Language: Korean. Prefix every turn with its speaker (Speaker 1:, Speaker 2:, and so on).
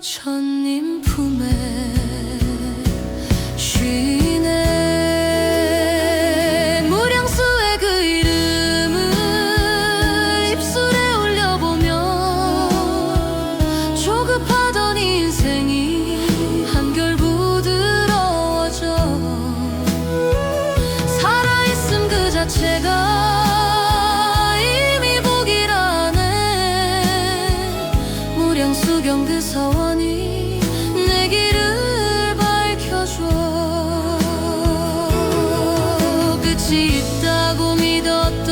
Speaker 1: 부처님 품에 쉬네. 무량수의 그 이름을 입술에 올려보면 조급하던 인생이 한결 부드러워져. 살아있음 그 자체가 우량수경 그 서원이 내 길을 밝혀줘. 끝이 있다고 믿었던